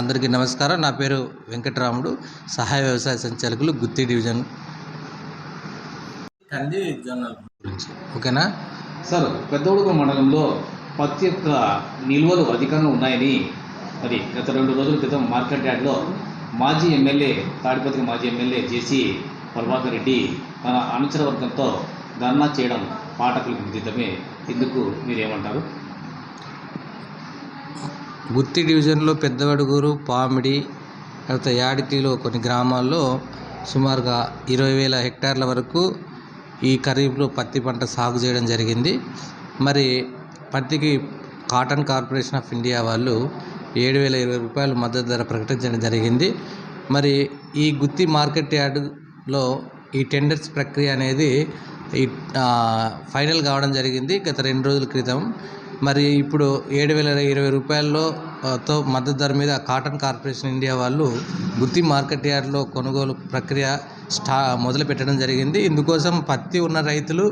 అందరికీ నమస్కారం. నా పేరు వెంకటరాముడు సహాయ వ్యవసాయ సంచాలకులు గుత్తి డివిజన్. కంది జొన్నల గురించి. ఓకేనా? సార్ పెద్దవుడుగు మండలంలో పత్తి యొక్క నిల్వలు అధికంగా ఉన్నాయని మరి గత రెండు రోజుల క్రితం మార్కెట్ యార్డ్లో మాజీ ఎమ్మెల్యే తాడిపత్రి మాజీ ఎమ్మెల్యే జేసీ ప్రభాకర్ రెడ్డి తన అనుచర వర్గంతో ధర్నా చేయడం పాఠకులకు విదితమే ఇందుకు మీరేమంటారు? గుత్తి డివిజన్లో పెద్దవడుగురు పామిడి తర్వాత యాడికిలో కొన్ని గ్రామాల్లో సుమారుగా ఇరవై వేల హెక్టార్ల వరకు ఈ ఖరీఫ్లో పత్తి పంట సాగు చేయడం జరిగింది. మరి పత్తికి కాటన్ కార్పొరేషన్ ఆఫ్ ఇండియా వాళ్ళు ఏడు వేల ఇరవై రూపాయలు మద్దతు ధర ప్రకటించడం జరిగింది. మరి ఈ గుత్తి మార్కెట్ యార్డులో ఈ టెండర్స్ ప్రక్రియ అనేది ఈ ఫైనల్ కావడం జరిగింది. గత రెండు రోజుల క్రితం మరి ఇప్పుడు ఏడు వేల ఇరవై రూపాయల్లో తో మద్దతు ధర మీద కాటన్ కార్పొరేషన్ ఇండియా వాళ్ళు గుత్తి మార్కెట్ యార్డ్లో కొనుగోలు ప్రక్రియ స్టా మొదలు పెట్టడం జరిగింది. ఇందుకోసం పత్తి ఉన్న రైతులు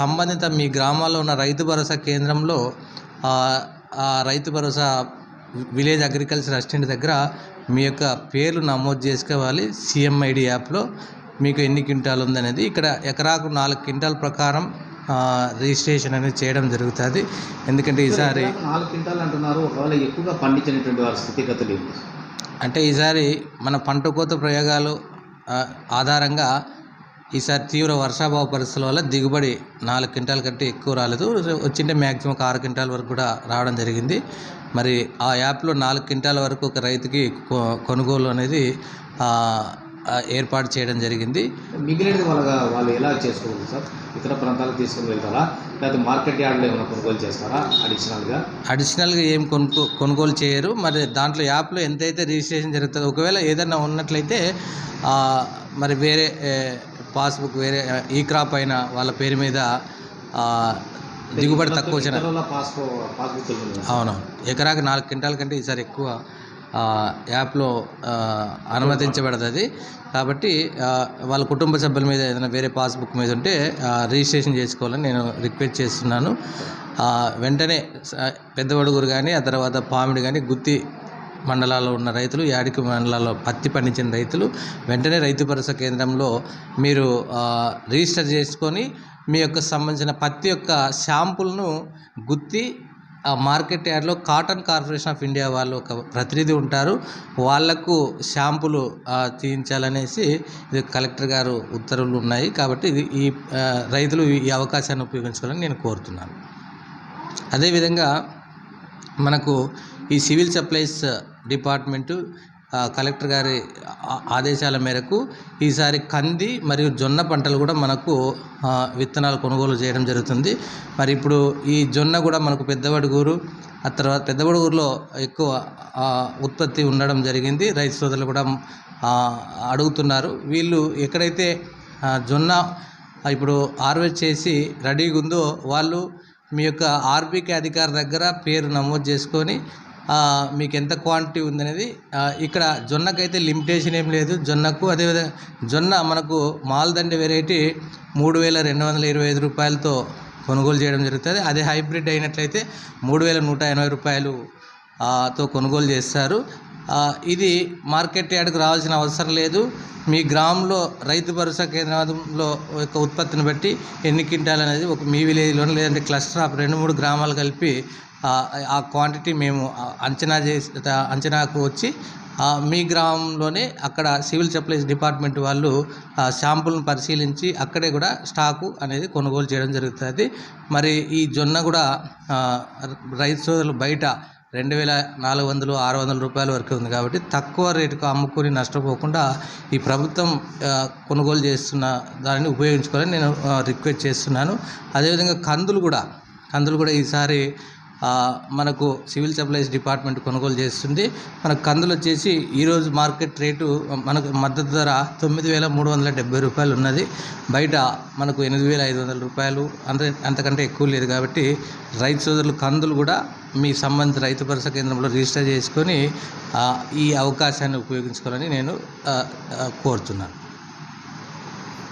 సంబంధిత మీ గ్రామాల్లో ఉన్న రైతు భరోసా కేంద్రంలో Rythu Bharosa village agriculture assistant దగ్గర మీ యొక్క పేర్లు నమోదు చేసుకోవాలి. సిఎంఐడి యాప్లో మీకు ఎన్ని క్వింటాలు ఉందనేది ఇక్కడ ఎకరాకు నాలుగు క్వింటాల ప్రకారం రిజిస్ట్రేషన్ అనేది చేయడం జరుగుతుంది. ఎందుకంటే ఈసారి నాలుగు క్వింటాలు అంటున్నారు. ఒకవేళ ఎక్కువగా పండించినటువంటి వారి స్థితిగతులు? అంటే ఈసారి మన పంట కోత ప్రయోగాలు ఆధారంగా ఈసారి తీవ్ర వర్షాభావ పరిస్థితుల వల్ల దిగుబడి నాలుగు క్వింటాల కంటే ఎక్కువ రాలేదు. వచ్చింటే మ్యాక్సిమం ఒక ఆరు క్వింటాల వరకు కూడా రావడం జరిగింది. మరి ఆ యాప్లో నాలుగు క్వింటాల వరకు ఒక రైతుకి కొనుగోలు అనేది ఏర్పాటు చేయడం జరిగింది. మిగిలినది వాళ్ళ వాళ్ళు ఎలా చేసుకోవాలి సార్? ఇతర ప్రాంతాలకు తీసుకుని వెళ్తారా? లేకపోతే మార్కెట్ యార్డ్లో ఏమైనా కొనుగోలు చేస్తారా అడిషనల్గా? అడిషనల్గా ఏం కొనుక్కో కొనుగోలు చేయరు. మరి దాంట్లో యాప్లో ఎంతైతే రిజిస్ట్రేషన్ జరుగుతుందో ఒకవేళ ఏదైనా ఉన్నట్లయితే మరి వేరే పాస్బుక్ వేరే ఈ క్రాప్ అయిన వాళ్ళ పేరు మీద దిగుబడి తక్కువ వచ్చిన ఇతరుల పాస్పో పాస్బుక్ అవును ఎకరాకి నాలుగు క్వింటాల కంటే ఈసారి ఎక్కువ యాప్లో అనుమతించబడుతుంది. కాబట్టి వాళ్ళ కుటుంబ సభ్యుల మీద ఏదైనా వేరే పాస్బుక్ మీద ఉంటే రిజిస్ట్రేషన్ చేసుకోవాలని నేను రిక్వెస్ట్ చేస్తున్నాను. వెంటనే పెద్దవడుగురు కానీ ఆ తర్వాత పామిడి కానీ గుత్తి మండలాల్లో ఉన్న రైతులు యాడికి మండలాల్లో పత్తి పండించిన రైతులు వెంటనే రైతు భరోసా కేంద్రంలో మీరు రిజిస్టర్ చేసుకొని మీ యొక్క సంబంధించిన పత్తి యొక్క శాంపుల్ను గుత్తి మార్కెట్ యార్డ్లో కాటన్ కార్పొరేషన్ ఆఫ్ ఇండియా వాళ్ళు ఒక ప్రతినిధి ఉంటారు. వాళ్ళకు షాంపులు తీయించాలనేసి ఇది కలెక్టర్ గారు ఉత్తర్వులు ఉన్నాయి. కాబట్టి ఇది ఈ రైతులు ఈ అవకాశాన్ని ఉపయోగించుకోవాలని నేను కోరుతున్నాను. అదేవిధంగా మనకు ఈ సివిల్ సప్లైస్ డిపార్ట్మెంటు కలెక్టర్ గారి ఆదేశాల మేరకు ఈసారి కంది మరియు జొన్న పంటలు కూడా మనకు విత్తనాలు కొనుగోలు చేయడం జరుగుతుంది. మరి ఇప్పుడు ఈ జొన్న కూడా మనకు పెద్దవడుగూరు ఆ తర్వాత పెద్దవడుగూరులో ఎక్కువ ఉత్పత్తి ఉండడం జరిగింది. రైతు సోదరులు కూడా అడుగుతున్నారు. వీళ్ళు ఎక్కడైతే జొన్న ఇప్పుడు హార్వెస్ట్ చేసి రెడీగా ఉందో వాళ్ళు మీ యొక్క ఆర్బీకే అధికారి దగ్గర పేరు నమోదు చేసుకొని మీకు ఎంత క్వాంటిటీ ఉందనేది ఇక్కడ ఇక్కడ జొన్నకైతే లిమిటేషన్ ఏం లేదు. జొన్నకు అదేవిధంగా జొన్న మనకు మాల్దండి వెరైటీ మూడు వేల రెండు వందల ఇరవై ఐదు రూపాయలతో కొనుగోలు చేయడం జరుగుతుంది. అదే హైబ్రిడ్ అయినట్లయితే మూడు వేల నూట ఎనభై రూపాయలు తో కొనుగోలు చేస్తారు. ఇది మార్కెట్ యార్డ్కి రావాల్సిన అవసరం లేదు. మీ గ్రామంలో రైతు భరోసా కేంద్రంలో యొక్క ఉత్పత్తిని బట్టి ఎన్ని క్వింటాలు అనేది ఒక మీ విలేజ్లోనే లేదంటే క్లస్టర్ ఆఫ్ రెండు మూడు గ్రామాలు కలిపి ఆ, క్వాంటిటీ మేము అంచనా చేసి అంచనాకు వచ్చి మీ గ్రామంలోనే అక్కడ సివిల్ సప్లైస్ డిపార్ట్మెంట్ వాళ్ళు ఆ శాంపుల్ని పరిశీలించి అక్కడే కూడా స్టాకు అనేది కొనుగోలు చేయడం జరుగుతుంది. మరి ఈ జొన్న కూడా రైతు సోదరులు బయట రెండు వేల నాలుగు వందలు ఆరు వందల రూపాయల వరకు ఉంది కాబట్టి తక్కువ రేటుకు అమ్ముకొని నష్టపోకుండా ఈ ప్రభుత్వం కొనుగోలు చేస్తున్న దానిని ఉపయోగించుకోవాలని నేను రిక్వెస్ట్ చేస్తున్నాను. అదేవిధంగా కందులు కూడా కందులు కూడా ఈసారి మనకు సివిల్ సప్లైస్ డిపార్ట్మెంట్ కొనుగోలు చేస్తుంది. మనకు కందులు వచ్చేసి ఈరోజు మార్కెట్ రేటు మనకు మద్దతు ధర తొమ్మిది వేల మూడు వందల డెబ్బై రూపాయలు ఉన్నది. బయట మనకు ఎనిమిది వేల ఐదు వందల రూపాయలు అంత అంతకంటే ఎక్కువ లేదు కాబట్టి రైతు సోదరులు కందులు కూడా మీ సంబంధిత రైతు భరోసా కేంద్రంలో రిజిస్టర్ చేసుకొని ఈ అవకాశాన్ని ఉపయోగించుకోవాలని నేను కోరుతున్నాను.